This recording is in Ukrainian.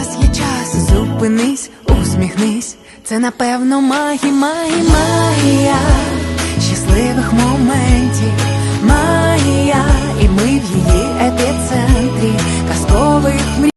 нас є час, зупинись, усміхнись. Це напевно магі, магі, магія щасливих моментів.